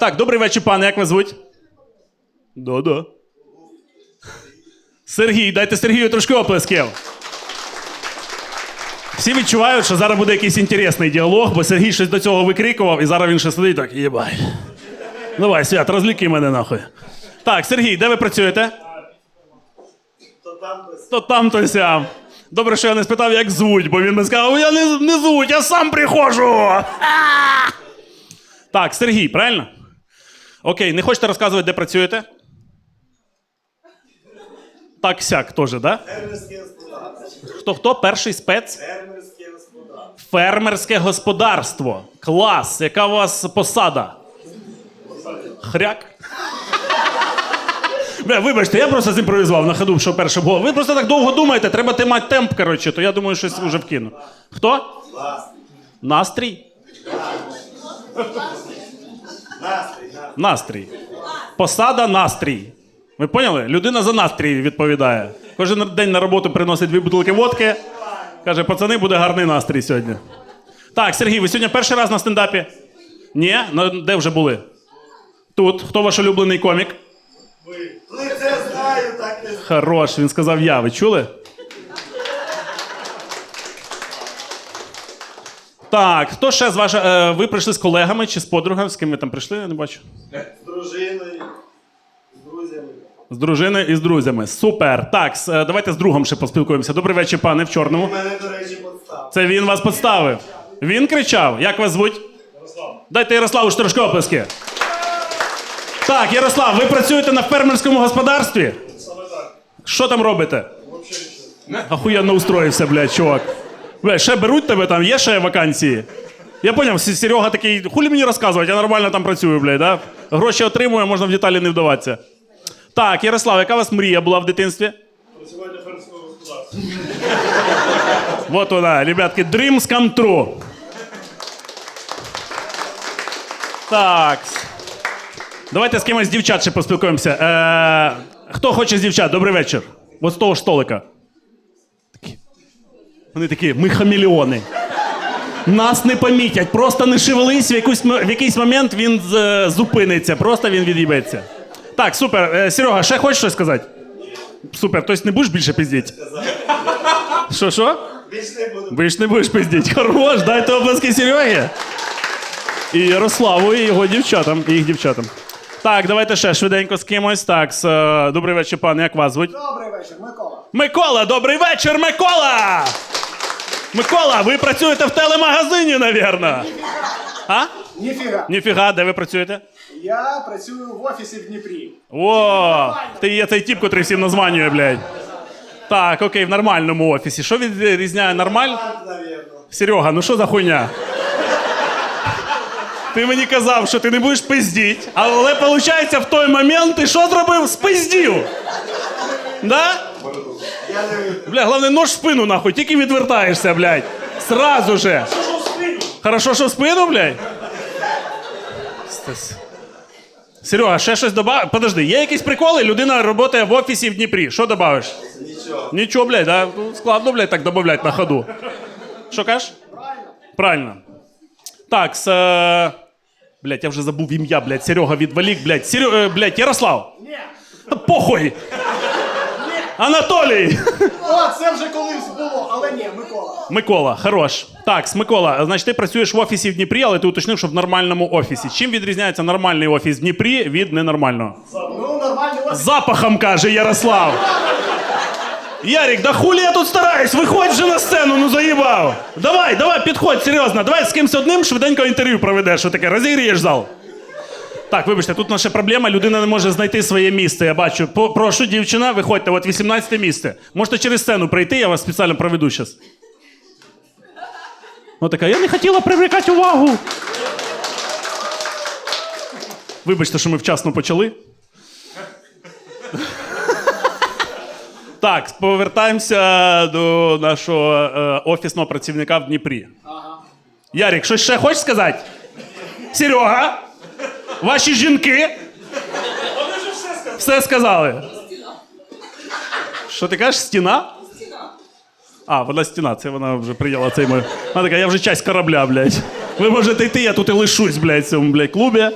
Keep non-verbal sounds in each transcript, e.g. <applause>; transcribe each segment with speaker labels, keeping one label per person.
Speaker 1: Так, добрий вечір, пане. Як вас звуть? Да-да. Сергій, дайте Сергію трошки оплесків. Всі відчувають, що зараз буде якийсь інтересний діалог, бо Сергій щось до цього викрикував, і зараз він ще сидить так, єбай. Давай, свят, розліки мене нахуй. Так, Сергій, де ви працюєте? То там, то сям. Добре, що я не спитав, як звуть, бо він мені сказав, я не, не звуть, я сам приходжу. А! Так, Сергій, правильно? Окей, не хочете розказувати, де працюєте? Так сяк теж, да?
Speaker 2: Фермерське господарство.
Speaker 1: Хто хто? Перший спец?
Speaker 2: Фермерське господарство.
Speaker 1: Фермерське господарство. Клас. Яка у вас посада? Хряк. Вибачте, я просто зімпровізував на ходу, що перше було. Ви просто так довго думаєте, треба тримати темп, коротше, то я думаю, щось вже вкину. Хто? Настрій?
Speaker 2: Настрій.
Speaker 1: Посада настрій. Ви поняли? Людина за настрій відповідає. Кожен день на роботу приносить дві бутилки водки. Каже, пацани, буде гарний настрій сьогодні. Так, Сергій, ви сьогодні перший раз на стендапі? Ні? Ну, де вже були? Тут. Хто ваш улюблений комік?
Speaker 2: Ну це знаю, так не
Speaker 1: Хорош, він сказав я. Ви чули? Так, хто ще з ваших. Е, ви прийшли з колегами чи з подругами? З ким ви там прийшли? Я не бачу.
Speaker 2: з дружиною, з друзями.
Speaker 1: З дружиною і з друзями. Супер. Так, с- е, давайте з другом ще поспілкуємося. Добрий вечір, пане в чорному.
Speaker 2: У мене, до речі, подстав.
Speaker 1: Це він вас підставив. Він кричав. Як вас звуть? Ярослав. Дайте Ярославу ж трошки оплески. Так, Ярослав, ви працюєте на фермерському господарстві?
Speaker 3: Саме так.
Speaker 1: Що там робите?
Speaker 3: Взагалі нічого.
Speaker 1: Ахуєнно устроївся, блядь, чувак. Блядь, ще беруть тебе там, є ще вакансії? Я поняв, Серега такий, хулі мені розказувати, я нормально там працюю, блядь, да? Гроші отримую, можна в деталі не вдаватися. Так, Ярослав, яка у вас мрія була в дитинстві?
Speaker 3: Працювання фермерського господарства.
Speaker 1: Вот вона, ребятки, dreams come true. Так. Давайте з кимось з дівчат ще поспілкуємося. Е, хто хоче з дівчат? Добрий вечір. От з того ж столика. Вони такі, ми хамелеони. Нас не помітять, просто не шевелись, в, якусь, в якийсь момент він з- зупиниться, просто він від'їбеться. Так, супер. Е, Серега, ще хочеш щось сказати? Супер, тобто не будеш більше піздіть? Що, що?
Speaker 2: Більш не буду.
Speaker 1: Не будеш пиздіть. Хорош, дайте обласки Серегі. І Ярославу, і його дівчатам, і їх дівчатам. Так, давайте ще швиденько з кимось. Так, з, е, добрий вечір, пане, як вас звуть?
Speaker 4: Добрий вечір, Микола.
Speaker 1: Микола, добрий вечір, Микола! Микола, ви працюєте в телемагазині, навірно. А?
Speaker 4: Ніфіга.
Speaker 1: Ніфіга, де ви працюєте?
Speaker 4: Я працюю в офісі в Дніпрі.
Speaker 1: О, ти є цей тип, котрий всім названює, блядь. Так, окей, в нормальному офісі. Що відрізняє нормаль? Серега, ну що за хуйня? Ти мені казав, що ти не будеш пиздіть, але виходить, в той момент ти що зробив? Спиздів. Да? Бля, головне, нож в спину, нахуй, тільки відвертаєшся, блядь. Сразу же. Хорошо, що в спину, блядь? Стас. Серега, ще щось добав. Подожди, є якісь приколи? Людина працює в офісі в Дніпрі. Що добавиш?
Speaker 2: Нічого.
Speaker 1: Нічого, блядь, да? Ну, складно, блядь, так додавати на ходу. Що кажеш?
Speaker 4: Правильно?
Speaker 1: Правильно. Так, с... е, Блядь, я вже забув ім'я, блядь, Серега відволік, блядь. Серега, е, блядь, Ярослав.
Speaker 4: Ні.
Speaker 1: Похуй. Анатолій.
Speaker 4: О, це вже колись було, але ні, Микола.
Speaker 1: Микола, хорош. Так, Микола, значить, ти працюєш в офісі в Дніпрі, але ти уточнив, що в нормальному офісі. Чим відрізняється нормальний офіс в Дніпрі від ненормального?
Speaker 4: Ну, нормальний офіс.
Speaker 1: Запахом каже Ярослав. Ярик, да хулі я тут стараюсь, виходь вже на сцену, ну заїбав. Давай, давай, підходь, серйозно. Давай з кимось одним швиденько інтерв'ю проведеш, що таке, розігрієш зал. Так, вибачте, тут наша проблема, людина не може знайти своє місце. Я бачу. По- Прошу, дівчина, виходьте, от 18 місце. Можете через сцену прийти, я вас спеціально проведу зараз. Ну така, я не хотіла привлекати увагу. Вибачте, що ми вчасно почали. Так, повертаємося до нашого е, офісного працівника в Дніпрі. Ярік, щось ще хочеш сказати? Серега? Ваші жінки?
Speaker 3: Вони вже все сказали.
Speaker 1: Все сказали. Що ти кажеш? Стіна? А, вона стіна, це вона вже прийняла цей мой. Вона така, я вже часть корабля, блядь. Ви можете йти, я тут і лишусь, блядь, в цьому, блядь, клубі.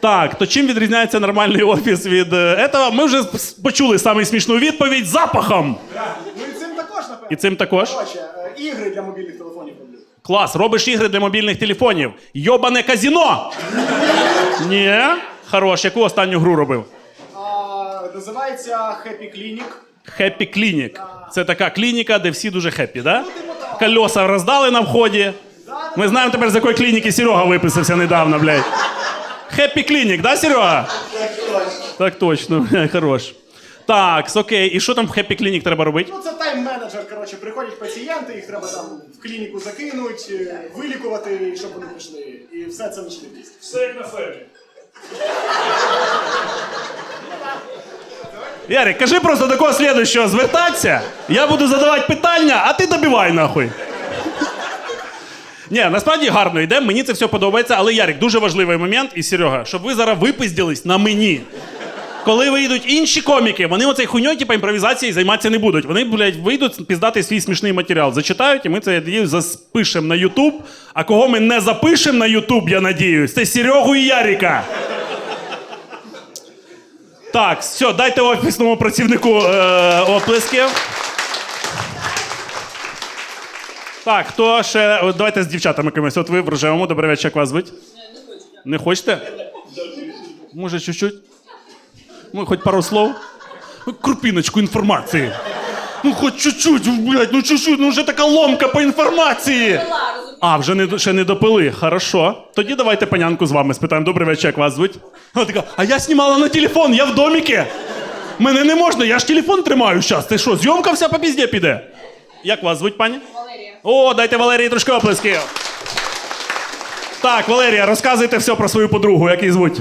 Speaker 1: Так, то чим відрізняється нормальний офіс від е, этого? Ми вже почули саму смішну відповідь запахом.
Speaker 4: Ну і цим також, напевно.
Speaker 1: І цим також.
Speaker 4: Коротше, е, ігри для мобільних телефонів роблю.
Speaker 1: Клас, робиш ігри для мобільних телефонів. Йобане казіно! Ні. Хорош, яку останню гру робив?
Speaker 4: А, називається Happy Clinic.
Speaker 1: Хеппі Клінік. Це така клініка, де всі дуже хеппі, да? Кольоса роздали на вході. Ми знаємо тепер, з якої клініки Серега виписався недавно, блядь. Хеппі Клінік, да, Серега?
Speaker 2: Так точно.
Speaker 1: Так точно, <laughs> блядь, хорош. Так, окей. І що там в Хеппі Клінік треба робити?
Speaker 4: Ну це тайм-менеджер. Коротше, приходять пацієнти, їх треба там в клініку закинуть, е, вилікувати, щоб вони пішли. І все це нічний бізнес.
Speaker 3: Все як на фермі.
Speaker 1: Ярик, кажи просто до кого слідущого звертатися. Я буду задавати питання, а ти добивай нахуй. Ні, насправді гарно йде, мені це все подобається, але Ярик, дуже важливий момент, і Серега, щоб ви зараз випиздились на мені. Коли вийдуть інші коміки, вони оцей хуйньою, типу, імпровізації займатися не будуть. Вони, блядь, вийдуть піздати свій смішний матеріал, зачитають, і ми це я надіюсь, запишемо на Ютуб. А кого ми не запишемо на Ютуб, я надіюсь, це Серегу і Ярика. Так, все, дайте офісному працівнику е, оплесків. Так, хто ще. Давайте з дівчатами кимось. От ви в рожевому, добрий вечір, як вас звуть? Не хочете? Може, чуть-чуть? Ну, хоч пару слов? Ну, інформації. Ну, хоч чуть-чуть, блядь, ну чуть-чуть, ну вже така ломка по інформації. А, вже не, ще не допили. Хорошо. Тоді давайте панянку з вами спитаємо. Добрий вечір, як вас звуть? Вона така, а я знімала на телефон, я в доміки. Мене не можна, я ж телефон тримаю зараз. Ти що, зйомка вся по пізді піде? Як вас звуть, пані?
Speaker 5: Валерія.
Speaker 1: О, дайте Валерії трошки оплесків. Так, Валерія, розказуйте все про свою подругу, як її звуть.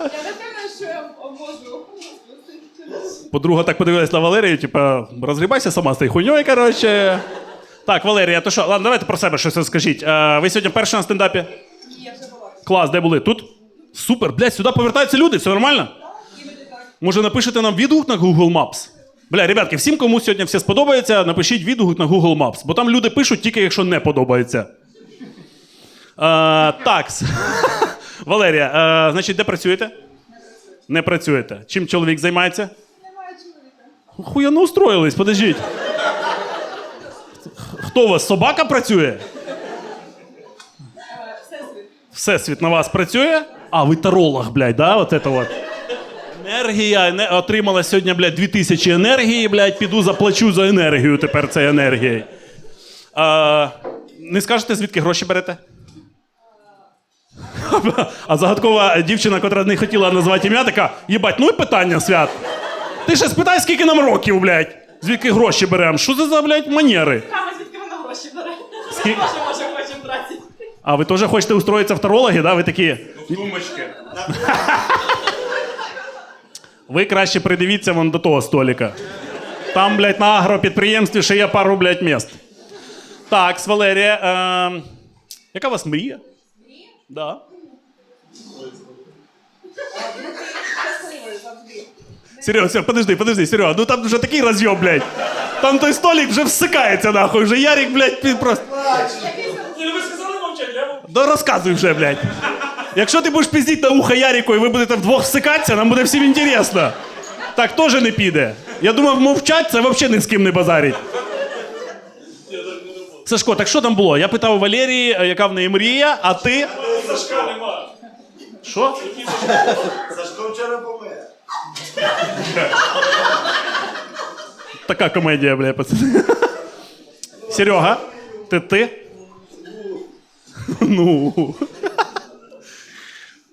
Speaker 5: Я не певна, що я можу.
Speaker 1: Подруга так подивилась на Валерію, типа, розгрібайся сама з тією хуйньою, коротше. Так, Валерія, то що? Ладно, давайте про себе щось розкажіть. Е, ви сьогодні перші на стендапі?
Speaker 5: Ні, я вже була.
Speaker 1: Клас, де були? Тут? Супер, блядь, сюди повертаються люди, все нормально? Може, напишете нам відгук на Google Maps? Бля, ребятки, всім, кому сьогодні все сподобається, напишіть відгук на Google Maps, бо там люди пишуть тільки якщо не подобається. Е, так. <laughs> Валерія, е, значить, де працюєте? Не працюєте. Чим чоловік займається? Хуяно устроїлись, подождіть. Хто у вас? Собака працює?
Speaker 5: Всесвіт.
Speaker 1: На вас працює? А, ви таролог, блядь, да? От це от. Енергія, не... отримала сьогодні, блядь, 2000 енергії, блядь, піду заплачу за енергію тепер це енергією. А, не скажете, звідки гроші берете? А загадкова дівчина, котра не хотіла назвати ім'я, така, їбать, ну і питання, свят. Ти ще спитай, скільки нам років, блядь. Звідки гроші беремо? Що це за, блядь, манери?
Speaker 5: Кама, звідки вона гроші бере?
Speaker 1: Скільки?
Speaker 5: Може, може, хочемо тратити.
Speaker 1: А ви теж хочете устроїтися в тарологи, да? Ви такі.
Speaker 3: Думочки. <laughs>
Speaker 1: Ви краще придивіться вон до того столика. Там, блядь, на агропідприємстві ще є пару, блядь, міст. Так, Валерія. Е, яка у вас мрія? Мрія? Да. Серега, все, подожди, подожди, Серега, ну там вже такий розйом, блядь. Там той столик вже всикається, нахуй. Вже Ярик, блядь, пі- просто.
Speaker 3: Ну ви сказали мовчать, я
Speaker 1: Да розказуй вже, блядь. Якщо ти будеш піздіть на ухо Ярику і ви будете вдвох всикатися, нам буде всім інтересно. Так теж не піде. Я думав, мовчать, це взагалі ні з ким не базарить. Сашко, так що там було? Я питав у Валерії, е, яка в неї мрія, а ти.
Speaker 3: Сашка нема.
Speaker 1: Що?
Speaker 2: Сашко вчора.
Speaker 1: Така комедія, бля, пацани. Серега, ти ти? Ну.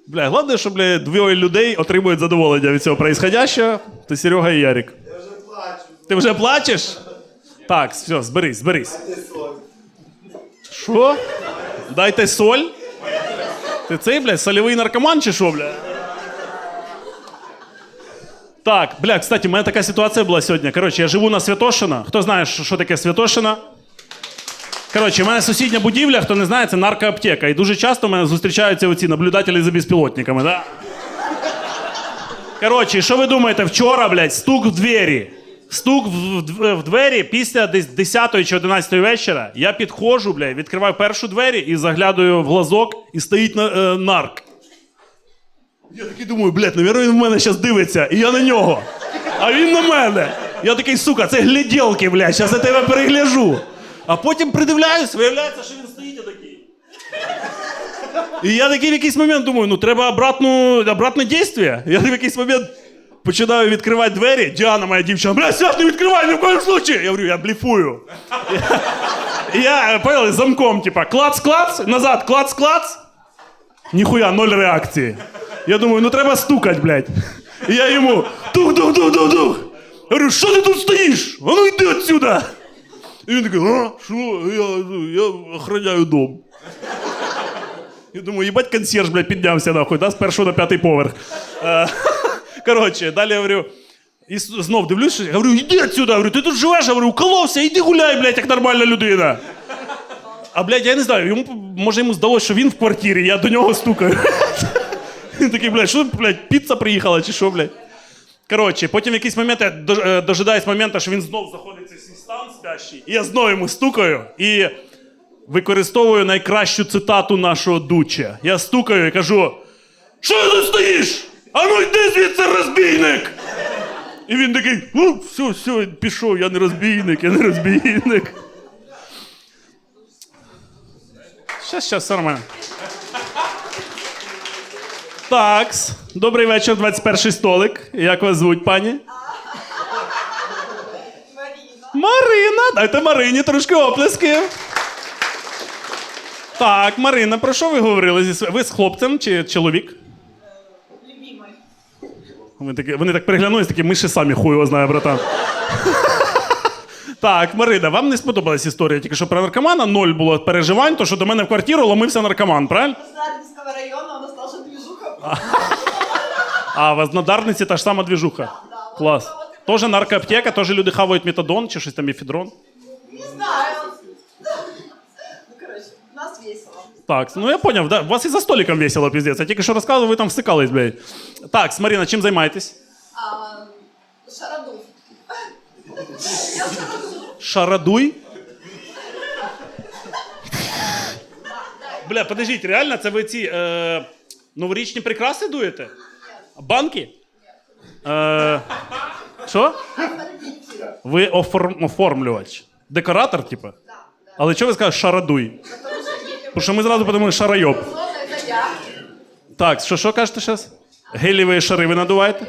Speaker 1: Бля, головне, що бля, двоє людей отримують задоволення від цього происходящого. Ти Серега і Ярик.
Speaker 2: Я вже плачу.
Speaker 1: Ти вже плачеш? Так, все, зберись, зберись. Що? Дайте соль? Ти цей, блядь, сольовий наркоман чи що, бля? Так, бля, кстати, у мене така ситуація була сьогодні. Коротше, я живу на Святошина. Хто знає, що таке Святошина? Коротше, у мене сусідня будівля, хто не знає, це наркоаптека. І дуже часто мене зустрічаються оці наблюдателі за безпілотниками, да? Коротше, що ви думаєте, вчора, блядь, стук в двері. Стук в, в, двері після десь 10 чи 11 вечора. Я підходжу, бля, відкриваю першу двері і заглядаю в глазок, і стоїть на, е, нарк. Я такий думаю, блядь, навірно, він в мене зараз дивиться, і я на нього. А він на мене. Я такий, сука, це гляділки, блядь, зараз я тебе перегляжу. А потім придивляюсь, виявляється, що він стоїть отакий. І я такий в якийсь момент думаю, ну треба обратну, обратне дійство. Я в якийсь момент починаю відкривати двері. Діана, моя дівчина, бля, Саш, не відкривай ні в коєму случаї. Я говорю, я бліфую. І я, поняли, замком, типа, клац-клац, назад, клац-клац. Ніхуя, ноль реакції. Я думаю, ну треба стукать, блядь. І я йому тух-тух-тух-тух-тух. Я говорю, що ти тут стоїш? А ну йди отсюда. І він такий, а, що? Я, я охороняю дом. Я думаю, їбать консьерж, блядь, піднявся нахуй, да, з першого на п'ятий поверх. Е, Коротше, далі я говорю. І с- знов дивлюсь, я говорю, іди отсюда, говорю, ти тут живеш, я говорю, уколовся, іди гуляй, блядь, як нормальна людина. А, блядь, я не знаю, йому, може йому здалося, що він в квартирі, я до нього стукаю. Такий, блядь, що, блядь, піца приїхала чи що, блядь? Коротше, потім в якийсь момент я е, дожидаюсь моменту, що він знов заходить в цей стан спящий, і я знову йому стукаю і використовую найкращу цитату нашого дуча. Я стукаю і кажу: Що ти стоїш? А ну йди звідси, розбійник! І він такий, ну, все, все, пішов, я не розбійник, я не розбійник. Щас, щас, все нормально. Такс. Добрий вечір, 21 столик. Як вас звуть, пані? Марина, дайте Марині трошки оплесків. Так, Марина, про що ви говорили? зі св- Ви з хлопцем чи чоловік? Вони, такі, вони так переглянулись, такі, ми ще самі хуй його знає, братан. Так, Марина, вам не сподобалась історія, тільки що про наркомана ноль було переживань, то що до мене в квартиру ломився наркоман, правильно?
Speaker 5: С Дарницкого района у нас тоже движуха.
Speaker 1: А в Однодарниці та ж сама двіжуха. Клас. Тоже наркоаптека, теж люди хавають метадон чи щось там ефедрон.
Speaker 5: Не знаю. Ну, короче, у нас весело.
Speaker 1: Так, ну я поняв, да. У вас і за столиком весело, піздець. Я тільки що розказував, ви там всикались, блядь. Так, Маріна, чим займаєтесь?
Speaker 5: А, шарадуй. Я шарадуй.
Speaker 1: Шарадуй? Бля, подождіть, реально, це ви ці е, новорічні прикраси дуєте? Банки? Е, що? Ви оформ, оформлювач. Декоратор, типа? Але чого ви скажете шарадуй? Тому що ми зразу подумали шарайоб. Так, що, що кажете зараз? Геліві шари ви надуваєте?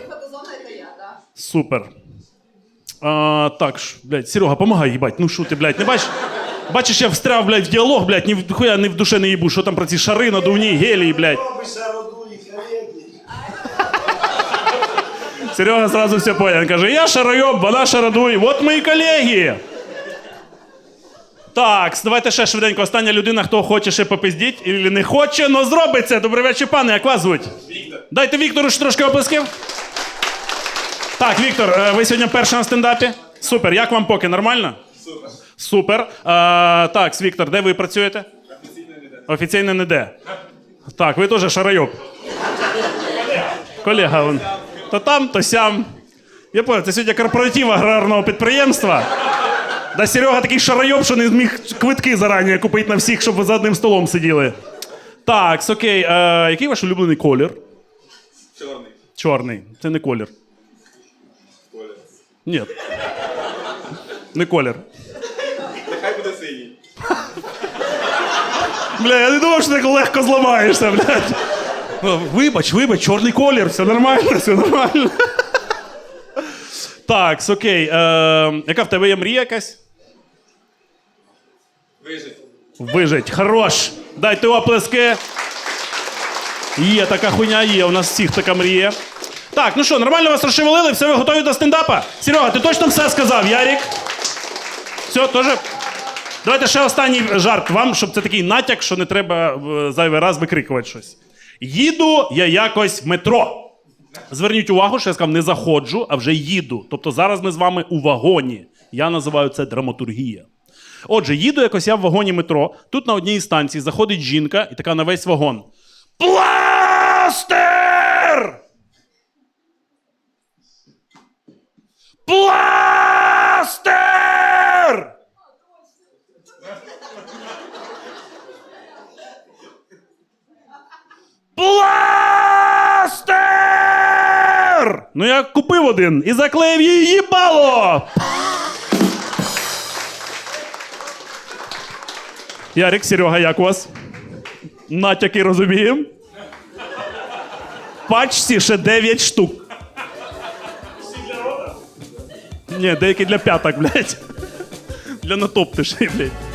Speaker 1: Супер. А, так, ш, блядь, Серега, помагай, їбать. Ну що ти, блядь, не бачиш? Бачиш, я встряв, блядь, в діалог, блядь, ні в хуя не в душе не їбу, що там про ці шари надувні, гелії, блядь. <laughs> Серега сразу все понял. Він каже, я шаройоб, вона шарадуй, от мої колеги. Так, давайте ще швиденько. Остання людина, хто хоче ще попиздіть, і не хоче, но зробить це. Добрий вечір, пане, як вас звуть? Віктор. Дайте Віктору ще трошки оплесків. Так, Віктор, е, ви сьогодні перший на стендапі? Супер. Як вам поки? Нормально? Супер. Е, так, Віктор, де ви працюєте? Офіційно не де. Так, ви теж шарайоб. Колега он. То там, то сям. Я понял, це сьогодні корпоратив аграрного підприємства. Да Серега такий шарайоб, що не зміг квитки зарані купити на всіх, щоб ви за одним столом сиділи. Так, окей. Е, який ваш улюблений колір?
Speaker 3: Чорний.
Speaker 1: Чорний. Це не колір. Ні. Не колір.
Speaker 3: Синій.
Speaker 1: Бля, я не думав, що так легко зламаєшся, блядь. Вибач, вибач, чорний колір, все нормально, все нормально. Так, окей. Е, яка в тебе є мрія якась?
Speaker 3: Вижить.
Speaker 1: Вижить. Хорош. Дайте оплески. Є така хуйня, є. У нас всіх така мрія. Так, ну що, нормально вас розшевелили, все, ви готові до стендапа? Серега, ти точно все сказав, Ярік? Все, теж. Давайте ще останній жарт вам, щоб це такий натяк, що не треба е, зайвий раз викрикувати щось. Їду я якось в метро. Зверніть увагу, що я сказав, не заходжу, а вже їду. Тобто зараз ми з вами у вагоні. Я називаю це драматургія. Отже, їду якось я в вагоні метро. Тут на одній станції заходить жінка і така на весь вагон. Пластир! Пластир! Ну я купив один і заклеїв її їбало! Ярик, Серега, як у вас? Натяки розуміємо? В пачці ще 9 штук. Ні, деякі для п'яток, блядь. Для натоптишей, блядь.